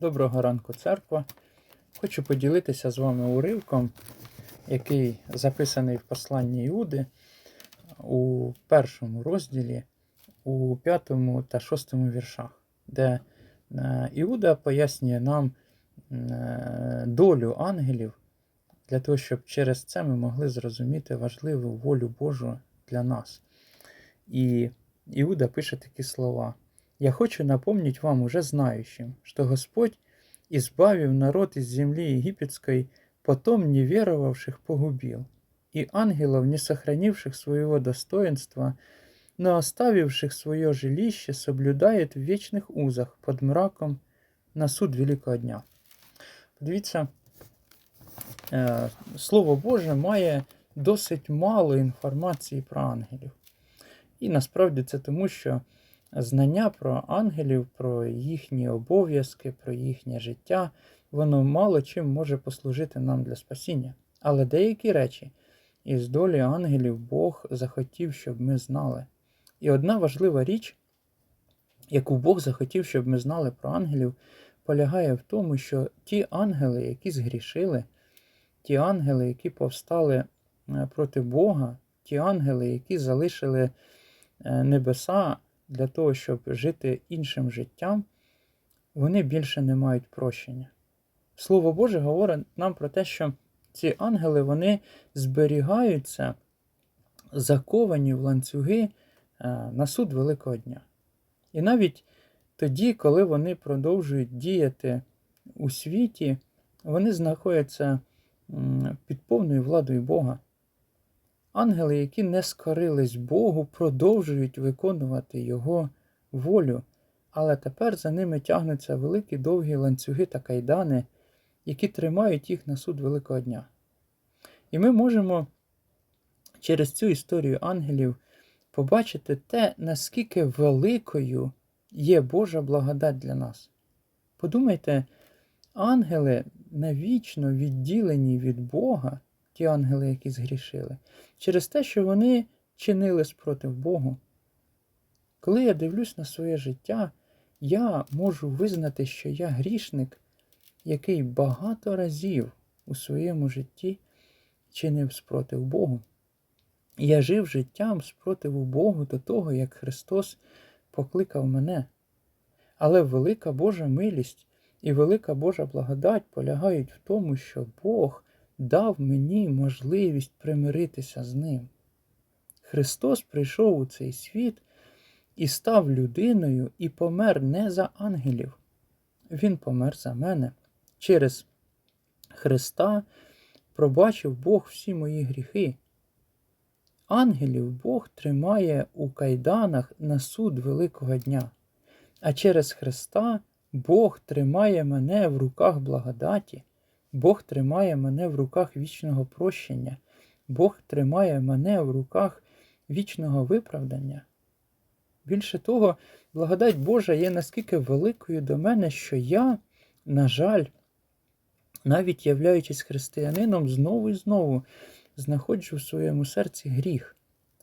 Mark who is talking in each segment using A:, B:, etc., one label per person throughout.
A: Доброго ранку, церква. Хочу поділитися з вами уривком, який записаний в посланні Іуди у першому розділі, у п'ятому та шостому віршах, де е, Іуда пояснює нам е, долю ангелів для того, щоб через це ми могли зрозуміти важливу волю Божу для нас. І Иуда пишет такие слова. «Я хочу напомнить вам, уже знающим, что Господь, избавив народ из земли египетской, потом неверовавших погубил, и ангелов, не сохранивших своего достоинства, но оставивших свое жилище, соблюдает в вечных узах под мраком на суд великого дня». Подивіться, е, Слово Боже має досить мало інформації про ангелів. І насправді це тому, що знання про ангелів, про їхні обов'язки, про їхнє життя, воно мало чим може послужити нам для спасіння. Але деякі речі із долі ангелів Бог захотів, щоб ми знали. І одна важлива річ, яку Бог захотів, щоб ми знали про ангелів, полягає в тому, що ті ангели, які згрішили, ті ангели, які повстали е, проти Бога, ті ангели, які залишили е, небеса для того, щоб жити іншим життям, вони більше не мають прощення. Слово Боже говорить нам про те, що ці ангели вони зберігаються, заковані в ланцюги е, на суд Великого дня. І навіть тоді, коли вони продовжують діяти у світі, вони знаходяться під повною владою Бога. Ангели, які не скорились Богу, продовжують виконувати Його волю, але тепер за ними тягнуться великі довгі ланцюги та кайдани, які тримають їх на суд Великого дня. І ми можемо через цю історію ангелів побачити те, наскільки великою є Божа благодать для нас. Подумайте, ангели навічно відділені від Бога, ті ангели, які згрішили, через те, що вони чинили спротив Богу. Коли я дивлюсь на своє життя, я можу визнати, що я грішник, який багато разів у своєму житті чинив спротив Богу. Я жив життям спротиву Богу до того, як Христос покликав мене. Але велика Божа милість і велика Божа благодать полягають в тому, що Бог дав мені можливість примиритися з Ним. Христос прийшов у цей світ і став людиною і помер не за ангелів. Він помер за мене. Через Христа пробачив Бог всі мої гріхи. Ангелів Бог тримає у кайданах на суд Великого дня, а через Христа Бог тримає мене в руках благодаті, Бог тримає мене в руках вічного прощення, Бог тримає мене в руках вічного виправдання. Більше того, благодать Божа є наскільки великою до мене, що я, на жаль, навіть являючись християнином, знову і знову знаходжу в своєму серці гріх.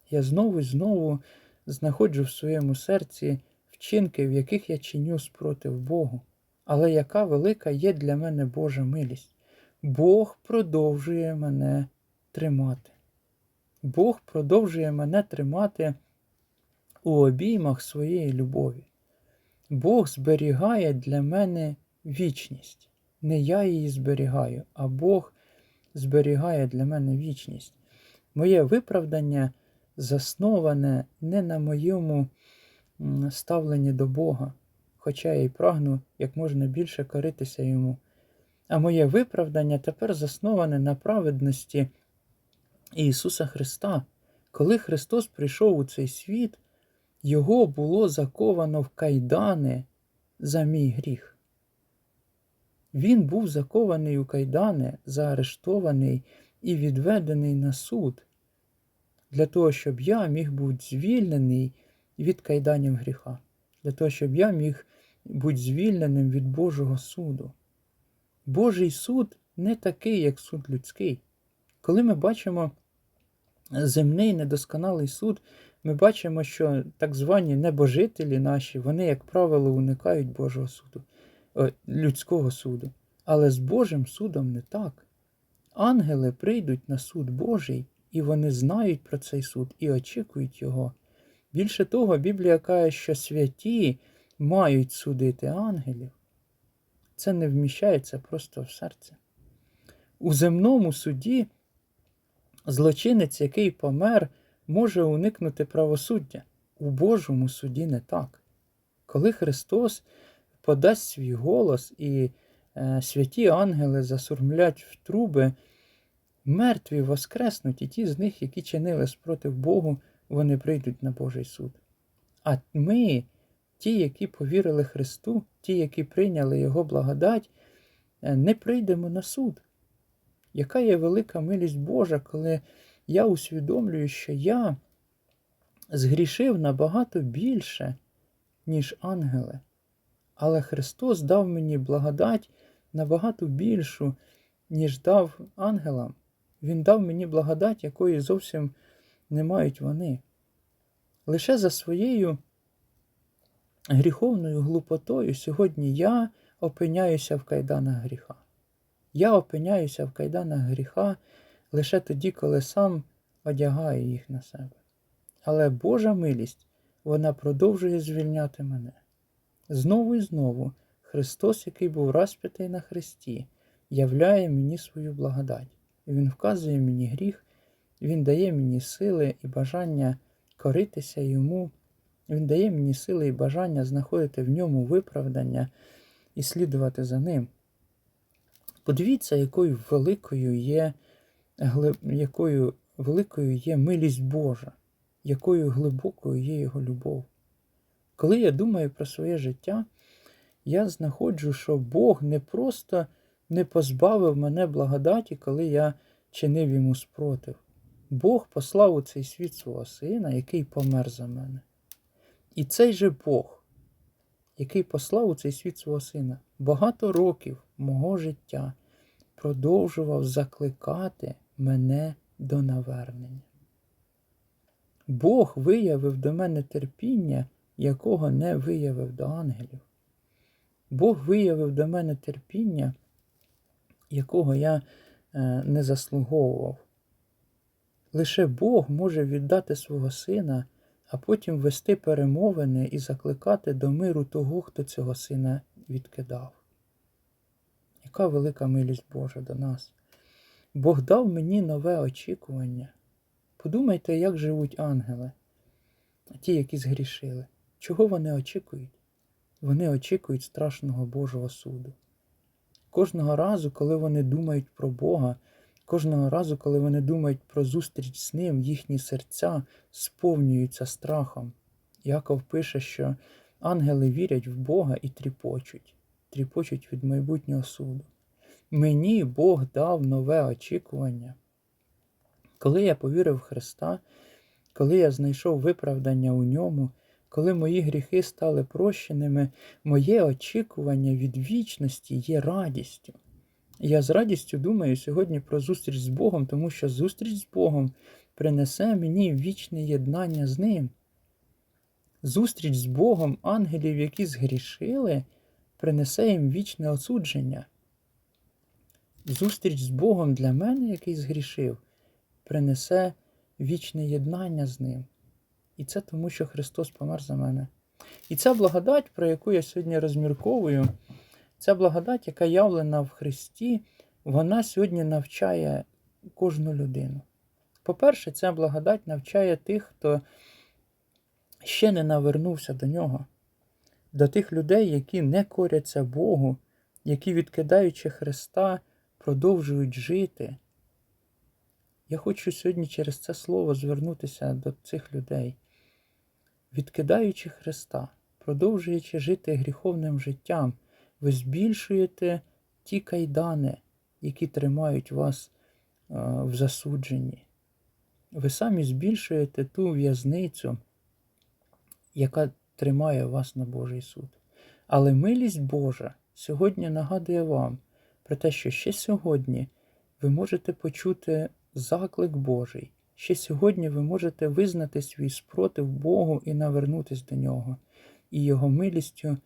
A: Я знову і знову знаходжу в своєму серці вчинки, в яких я чиню спротив Богу. Але яка велика є для мене Божа милість? Бог продовжує мене тримати. Бог продовжує мене тримати у обіймах своєї любові. Бог зберігає для мене вічність. Не я її зберігаю, а Бог зберігає для мене вічність. Моє виправдання засноване не на моєму ставленні до Бога, хоча я й прагну як можна більше коритися йому. А моє виправдання тепер засноване на праведності Ісуса Христа. Коли Христос прийшов у цей світ, Його було заковано в кайдани за мій гріх. Він був закований у кайдани, заарештований і відведений на суд, для того, щоб я міг бути звільнений від кайданів гріха, для того, щоб я міг бути звільненим від Божого суду. Божий суд не такий, як суд людський. Коли ми бачимо земний недосконалий суд, ми бачимо, що так звані небожителі наші, вони, як правило, уникають Божого суду. е, людського суду. Але з Божим судом не так. Ангели прийдуть на суд Божий, і вони знають про цей суд і очікують його. Більше того, Біблія каже, що святі мають судити ангелів. Це не вміщається просто в серце. У земному суді злочинець, який помер, може уникнути правосуддя. У Божому суді не так. Коли Христос подасть свій голос і е, святі ангели засурмлять в труби, мертві воскреснуть, і ті з них, які чинили спротив Богу, вони прийдуть на Божий суд. А ми, ті, які повірили Христу, ті, які прийняли Його благодать, е, не прийдемо на суд. Яка є велика милість Божа, коли я усвідомлюю, що я згрішив набагато більше, ніж ангели. Але Христос дав мені благодать набагато більшу, ніж дав ангелам. Він дав мені благодать, якої зовсім не мають вони. Лише за своєю гріховною глупотою сьогодні я опиняюся в кайданах гріха. Я опиняюся в кайданах гріха лише тоді, коли сам одягаю їх на себе. Але Божа милість, вона продовжує звільняти мене. Знову і знову Христос, який був розп'ятий на Христі, являє мені свою благодать. Він вказує мені гріх, Він дає мені сили і бажання коритися йому, Він дає мені сили і бажання знаходити в ньому виправдання і слідувати за ним. Подивіться, якою великою є, якою великою є милість Божа, якою глибокою є Його любов. Коли я думаю про своє життя, я знаходжу, що Бог не просто не позбавив мене благодаті, коли я чинив йому спротив. Бог послав у цей світ свого сина, який помер за мене. І цей же Бог, який послав у цей світ свого сина, багато років мого життя продовжував закликати мене до навернення. Бог виявив до мене терпіння, якого не виявив до ангелів. Бог виявив до мене терпіння, якого я е, не заслуговував. Лише Бог може віддати свого сина, а потім вести перемовини і закликати до миру того, хто цього сина відкидав. Яка велика милість Божа до нас. Бог дав мені нове очікування. Подумайте, як живуть ангели, ті, які згрішили. Чого вони очікують? Вони очікують страшного Божого суду. Кожного разу, коли вони думають про Бога, кожного разу, коли вони думають про зустріч з Ним, їхні серця сповнюються страхом. Яков пише, що ангели вірять в Бога і тріпочуть, тріпочуть від майбутнього суду. Мені Бог дав нове очікування. Коли я повірив в Христа, коли я знайшов виправдання у ньому, коли мої гріхи стали прощеними, моє очікування від вічності є радістю. Я з радістю думаю сьогодні про зустріч з Богом, тому що зустріч з Богом принесе мені вічне єднання з Ним. Зустріч з Богом ангелів, які згрішили, принесе їм вічне осудження. Зустріч з Богом для мене, який згрішив, принесе вічне єднання з Ним. І це тому, що Христос помер за мене. І ця благодать, про яку я сьогодні розмірковую, ця благодать, яка явлена в Христі, вона сьогодні навчає кожну людину. По-перше, ця благодать навчає тих, хто ще не навернувся до нього, до тих людей, які не коряться Богу, які, відкидаючи Христа, продовжують жити. Я хочу сьогодні через це слово звернутися до цих людей. Відкидаючи Христа, продовжуючи жити гріховним життям, ви збільшуєте ті кайдани, які тримають вас е, в засудженні. Ви самі збільшуєте ту в'язницю, яка тримає вас на Божий суд. Але милість Божа сьогодні нагадує вам про те, що ще сьогодні ви можете почути заклик Божий. Ще сьогодні ви можете визнати свій спротив Богу і навернутися до нього, і Його милістю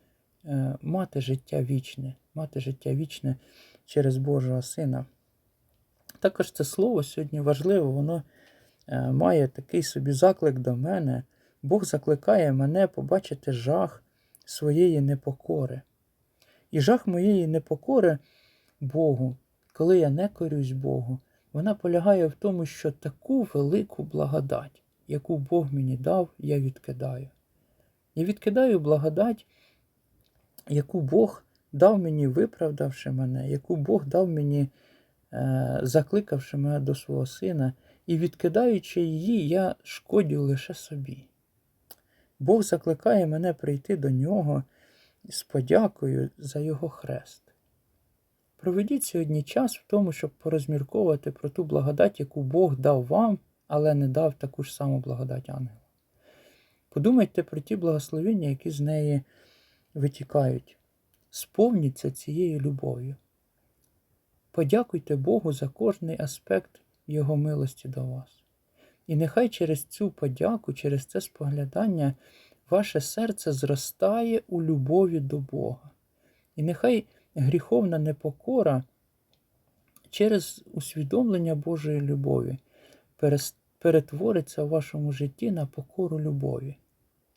A: мати життя вічне, мати життя вічне через Божого Сина. Також це слово сьогодні важливе, воно е, має такий собі заклик до мене. Бог закликає мене побачити жах своєї непокори. І жах моєї непокори Богу, коли я не корюсь Богу, вона полягає в тому, що таку велику благодать, яку Бог мені дав, я відкидаю. Я відкидаю благодать, яку Бог дав мені, виправдавши мене, яку Бог дав мені, е, закликавши мене до свого сина, і відкидаючи її, я шкодю лише собі. Бог закликає мене прийти до нього з подякою за його хрест. Проведіть сьогодні час в тому, щоб порозмірковувати про ту благодать, яку Бог дав вам, але не дав таку ж саму благодать ангелу. Подумайте про ті благословення, які з неї витікають. Сповніться цією любов'ю. Подякуйте Богу за кожний аспект Його милості до вас. І нехай через цю подяку, через це споглядання, ваше серце зростає у любові до Бога. І нехай гріховна непокора через усвідомлення Божої любові перетвориться в вашому житті на покору любові,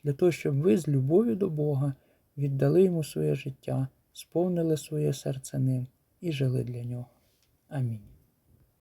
A: для того, щоб ви з любов'ю до Бога віддали йому своє життя, сповнили своє серце ним і жили для нього. Амінь.